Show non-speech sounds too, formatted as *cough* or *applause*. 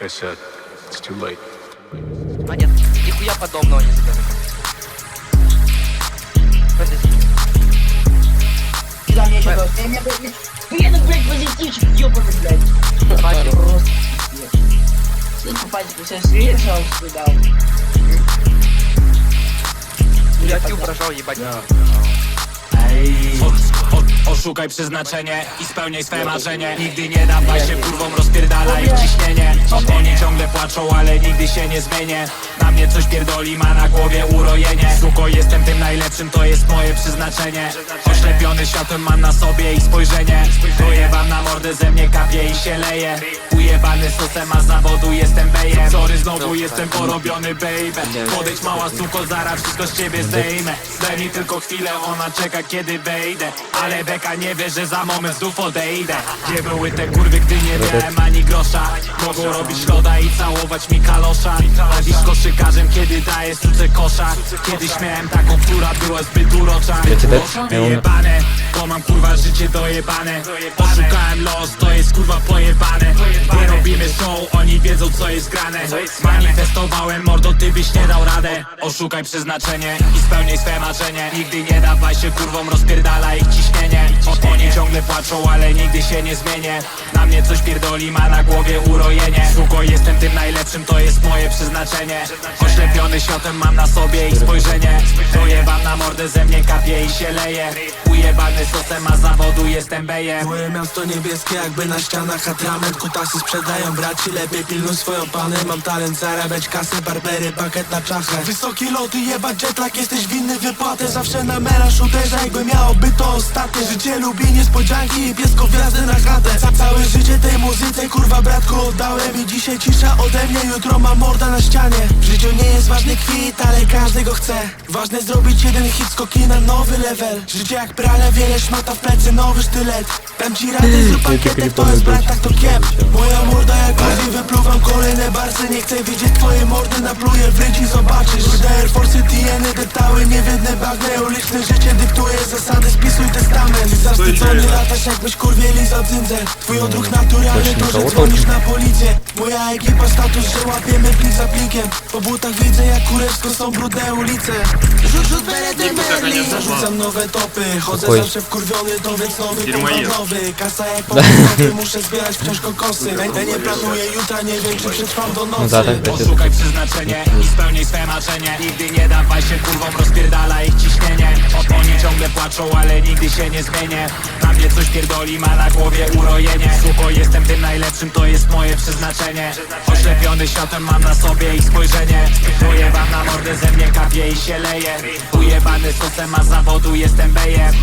Like I said, it's too late. А нет, нихуя подобного не. Подожди. Куда мне еще? Я меня, блядь, блядь, блядь, позитивчик, ёбаный, блядь. Хватит. Просто. Ты попадешь, сейчас решал, сюда. Я тю прожал, ебать. Oszukaj przeznaczenie i spełniaj swe marzenie. Nigdy nie dawaj się kurwom, rozpierdalaj ich ciśnienie. Oni ciągle płaczą, ale nigdy się nie zmienię. Na mnie coś pierdoli, ma na głowie urojenie. Suko, jestem tym najlepszym, to jest moje przeznaczenie. Oślepiony światłem mam na sobie ich spojrzenie. Dojebam na mordę, ze mnie kapie i się leje Ujebany sosem, a z zawodu jestem bejem Sorry, znowu jestem porobiony, baby Podejdź mała suko, zaraz wszystko z ciebie zdejmę. Daj mi tylko chwilę, ona czeka kiedy wejdę. Ale beka nie wie, że za moment znów odejdę. Gdzie były te kurwy, gdy nie miałem ani grosza. Mogą robić szkoda i całować mi kalosza. A dziś koszykarzem, kiedy daję suce kosza. Kiedyś miałem taką, która była zbyt urocza. Wyjebane, bo mam kurwa życie dojebane. Oszukałem los, to jest kurwa pojebane wiedzą co jest grane. Manifestowałem mordo, ty byś nie dał radę. Oszukaj przeznaczenie i spełnij swe marzenie. Nigdy nie dawaj się kurwom, rozpierdala ich ciśnienie. Oni ciągle płaczą, ale nigdy się nie zmienię. Na mnie coś pierdoli, ma na głowie urojenie. Suko, jestem tym najlepszym, to jest moje przeznaczenie. Oślepiony światem mam na sobie ich spojrzenie. Dojebam na mordę, ze mnie kapie i się leje. Ujebany sosem, a zawodu jestem bejem. Moje miasto niebieskie jakby na ścianach atrament. Kutasy sprzedają braci, lepiej pilnuj swoją panę Mam talent zarabiać kasę, barbery, pakiet na czachę. Wysokie loty, jebać jetlag, jesteś winny wypłatę Zawsze na melanż uderza, jakby miało być to ostatnie Życie. Lubi niespodzianki i piesko wjazdy na chatę. Ca Całe życie tej muzyce, kurwa bratku oddałem. I dzisiaj cisza ode mnie, jutro mam morda na ścianie. W życiu nie jest ważny kwit, ale każdy go chce. Ważne zrobić jeden hit, skoki na nowy level. Życie jak prale, wiele szmata w plecy, nowy sztylet. Dam ci radę, zrób pankietek, to jest brat, tak to kiep. Moja morda jak Ozzy, wypluwam kolejne barsy. Nie chcę widzieć twoje mordy, napluję w ryć i zobaczysz. Gdy Air Force TN deptały, niewiedne bagny Uliczne życie dyktuje zasady, spisuj testament Zawstydzony latasz jakbyś kurwie lizał cyndzel Twój odruch naturalny to, że dzwonisz na policję. Moja ekipa status, że łapiemy plik za plikiem. Po butach widzę jak kurewsko są brudne ulice. Rzut, rzut beretem Berlin Zarzucam nowe topy, chodzę zawsze wkurwiony To więc nowy nowy. Kasa jak *laughs* pomysł muszę zbierać wciąż kokosy. Ja nie planuję jutra, nie wiem czy przetrwam do nocy. No tak, tak, będzie. Oszukaj przeznaczenie i spełnij swe marzenie. Nigdy nie dawaj się kurwom, rozpierdala ich ciśnienie. O- Ciągle płaczą, ale nigdy się nie zmienię. Na mnie coś pierdoli, ma na głowie urojenie. Suko, jestem tym najlepszym, to jest moje przeznaczenie. Oślepiony światem, mam na sobie ich spojrzenie. Ujebam na mordę, ze mnie kapie i się leje. Ujebany sosem, a z zawodu jestem bejem